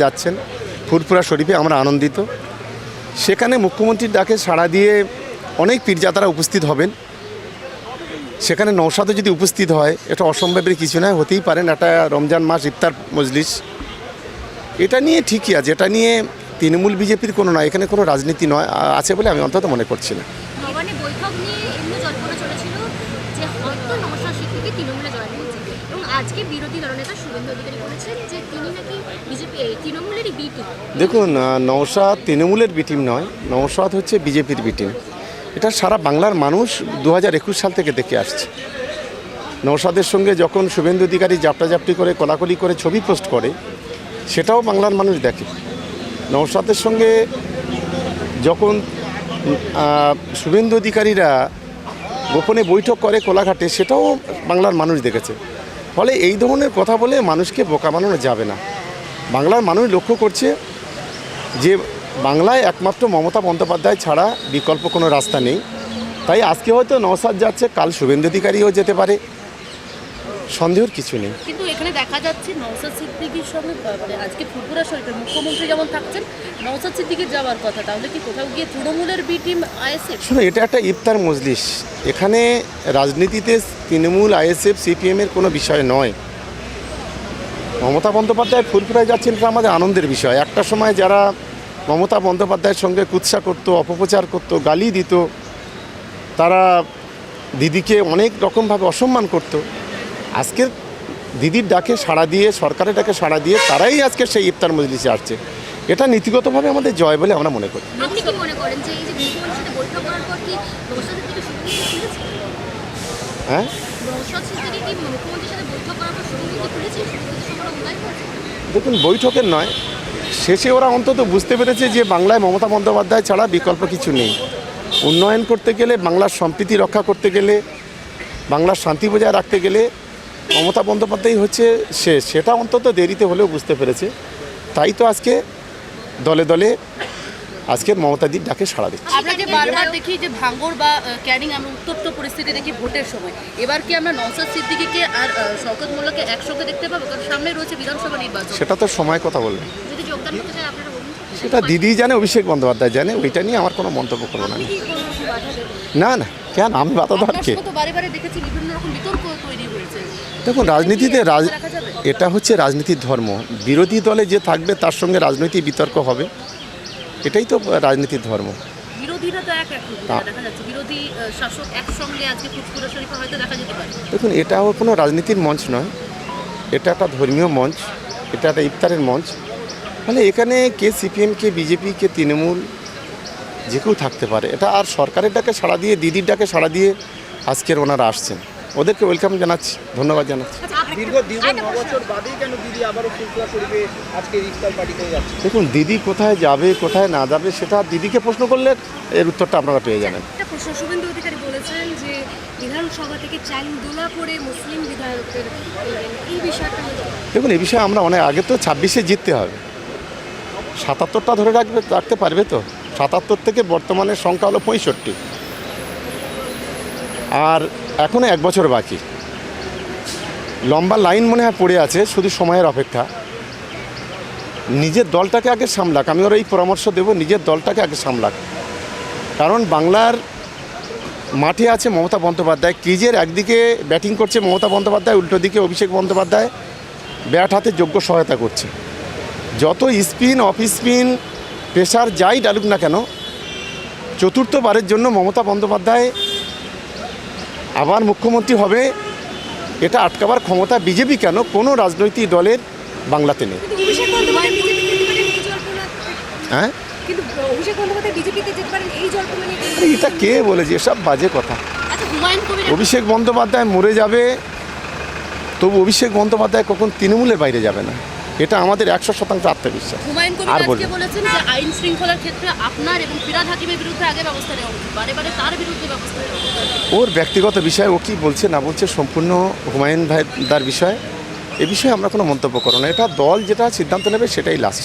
যাচ্ছেন। ফুরফুরা শরীফে আমরা আনন্দিত। সেখানে মুখ্যমন্ত্রীর ডাকে সাড়া দিয়ে অনেক পীরজাতারা উপস্থিত হবেন। সেখানে নৌসাদও যদি উপস্থিত হয়, এটা অসম্ভবের কিছু নয় হতেই পারেন একটা রমজান মাস, ইফতার মজলিস। এটা নিয়ে ঠিকই আছে, এটা নিয়ে তৃণমূল বিজেপির কোনো নয় এখানে কোনো রাজনীতি নয় আছে বলে আমি অন্তত মনে করছি না। আজকে বিরোধী অধিকারী বলেছেন যে তিনি নাকি বিজেপি বি টিম দেখুন নওশাদ তৃণমূলের বিটিম নয়, নওশাদ হচ্ছে বিজেপির বিটিম এটা সারা বাংলার মানুষ দু হাজার একুশ সাল থেকে দেখে আসছে। নওশাদের সঙ্গে যখন শুভেন্দু অধিকারী জাপটাজাপটি করে, কলাকলি করে ছবি পোস্ট করে, সেটাও বাংলার মানুষ দেখে। নওশাদের সঙ্গে যখন শুভেন্দু অধিকারীরা গোপনে বৈঠক করে কোলাঘাটে, সেটাও বাংলার মানুষ দেখেছে। ফলে এই ধরনের কথা বলে মানুষকে বোকা বানানো যাবে না। বাংলার মানুষ লক্ষ্য করছে যে বাংলায় একমাত্র মমতা বন্দ্যোপাধ্যায় ছাড়া বিকল্প কোনো রাস্তা নেই। তাই আজকে হয়তো নওসাদ যাচ্ছে, কাল শুভেন্দু অধিকারীও যেতে পারে। সন্দেহের কিছু নেই। কিন্তু এখানে দেখা যাচ্ছে নওসাদ সিদ্দিকির সঙ্গে মানে আজকে ফুরপুরা শরীফের মুখ্যমন্ত্রী যেমন থাকছেন নওসাদ সিদ্দিকির যাওয়ার কথা। তাহলে কি কোথাও গিয়ে তৃণমূলের বি টিম আইএসএফ শুনো এটা একটা ইফতার মজলিস। এখানে রাজনীতিতে তৃণমূল আইএসএফ সিপিএমের কোনো বিষয় নয়। মমতা বন্দ্যোপাধ্যায় ফুরফুরায় যাচ্ছেন এটা আমাদের আনন্দের বিষয়। একটা সময় যারা মমতা বন্দ্যোপাধ্যায়ের সঙ্গে কুৎসা করতো অপপ্রচার করতো গালি দিত তারা দিদিকে অনেক রকমভাবে অসম্মান করতো। আজকের দিদির ডাকে সাড়া দিয়ে সরকারের ডাকে সাড়া দিয়ে তারাই আজকে সেই ইফতার মজলিসে আসছে। এটা নীতিগতভাবে আমাদের জয় বলে আমরা মনে করি। হ্যাঁ? দেখুন বৈঠকের নয় শেষে ওরা অন্তত বুঝতে পেরেছে যে বাংলায় মমতা বন্দ্যোপাধ্যায় ছাড়া বিকল্প কিছু নেই। উন্নয়ন করতে গেলে বাংলার সম্প্রীতি রক্ষা করতে গেলে বাংলার শান্তি বজায় রাখতে গেলে মমতা বন্দ্যোপাধ্যায় হচ্ছে শেষ সেটা অন্তত দেরিতে হলেও বুঝতে পেরেছে। তাই তো আজকে দলে দলে আজকের মমতাদির ডাকে সাড়া দিচ্ছে। আমরা যে বারবার দেখি যে ভাঙ্গর বা ক্যানিং আমরা উত্তপ্ত পরিস্থিতি দেখি ভোটের সময়। এবার কি আমরা নওসাদ সিদ্দিকিকে আর শওকত মোল্লাকে একসঙ্গে দেখতে পাবো? কারণ সামনে রয়েছে বিধানসভা নির্বাচন। সেটা তো সময় কথা বলবে যদি যোগদান করতে চায় আপনারা সেটা দিদি জানে অভিষেক বন্দ্যোপাধ্যায় জানে ওইটা নিয়ে আমার কোনো মন্তব্য করব না। না না। কেন? আমি বাধা দেওয়ার আপনার কে সঙ্গে তো বারে বারে দেখেছি বিভিন্ন রকম বিতর্ক তৈরি হয়েছে। দেখুন রাজনীতিতে রাজ এটা হচ্ছে রাজনীতির ধর্ম। বিরোধী দলে যে থাকবে তার সঙ্গে রাজনৈতিক বিতর্ক হবে। এটাই তো রাজনীতির ধর্ম। দেখুন এটাও কোনো রাজনীতির মঞ্চ নয়। এটা একটা ধর্মীয় মঞ্চ। এটা একটা ইফতারের মঞ্চ। মানে এখানে কে সিপিএম কে বিজেপি কে তৃণমূল যে কেউ থাকতে পারে। এটা আর সরকারের ডাকে সাড়া দিয়ে দিদির ডাকে সাড়া দিয়ে আজকের ওনারা আসছেন। ওদেরকে ওয়েলকাম জানাচ্ছি ধন্যবাদ জানাচ্ছি। যাচ্ছে? দেখুন দিদি কোথায় যাবে কোথায় না যাবে সেটা দিদিকে প্রশ্ন করলে এর উত্তরটা আপনারা পেয়ে যাবেন। শুভেন্দু অধিকারী বলেছেন যে বিধানসভা থেকে চাইন্দোলা করে মুসলিম বিধায়কদের এই বিষয়টা দেখুন এই বিষয়ে আমরা অনেক আগে তো ছাব্বিশে জিততে হবে। সাতাত্তরটা ধরে রাখবে রাখতে পারবে তো? সাতাত্তর থেকে বর্তমানে সংখ্যা হলো পঁয়ষট্টি। আর এখনও এক বছর বাকি। লম্বা লাইন মনে হয় পড়ে আছে, শুধু সময়ের অপেক্ষা। নিজের দলটাকে আগে সামলাক, আমি ওর এই পরামর্শ দেব, নিজের দলটাকে আগে সামলাক। কারণ বাংলার মাঠে আছে মমতা বন্দ্যোপাধ্যায়, ক্রিজের একদিকে ব্যাটিং করছে মমতা বন্দ্যোপাধ্যায়, উল্টো দিকে অভিষেক বন্দ্যোপাধ্যায়। ব্যাট হাতে যোগ্য সহায়তা করছে। যত স্পিন, অফ স্পিন পেশার যাই ডালুক না কেন চতুর্থবারের জন্য মমতা বন্দ্যোপাধ্যায় আবার মুখ্যমন্ত্রী হবে এটা আটকাবার ক্ষমতা বিজেপি কেন? কোনো রাজনৈতিক দলের বাংলাতে নেই। হ্যাঁ? এটা কে বলেছে? এসব বাজে কথা। আচ্ছা অভিষেক বন্দ্যোপাধ্যায় মরে যাবে তবু অভিষেক বন্দ্যোপাধ্যায় কখন তৃণমূলের বাইরে যাবে না? এটা আমাদের একশো শতাংশ আত্মবিশ্বাস। হুমায়ুন আর বলি বলেছেন যে আইন শৃঙ্খলার ক্ষেত্রে আপনার এবং ফিরাদ হাকিমের বিরুদ্ধে আগে ব্যবস্থা নেওয়া বারে বারে তার বিরুদ্ধে ব্যবস্থা ওর ব্যক্তিগত বিষয়ে ও কি বলছে না বলছে সম্পূর্ণ হুমায়ুন ভাই দার বিষয়। এ বিষয়ে আমরা কোনো মন্তব্য করো না। এটা দল যেটা সিদ্ধান্ত নেবে সেটাই লাস্ট